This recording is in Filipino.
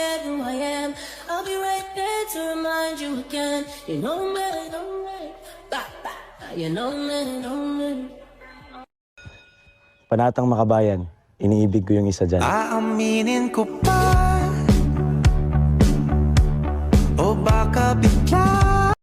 forget who I am. I'll be right there to remind you again. You know me, know me. Bah, bah. You know me, know me. Panatang makabayan, iniibig ko yung isa dyan. Aaminin ko pa O baka bigla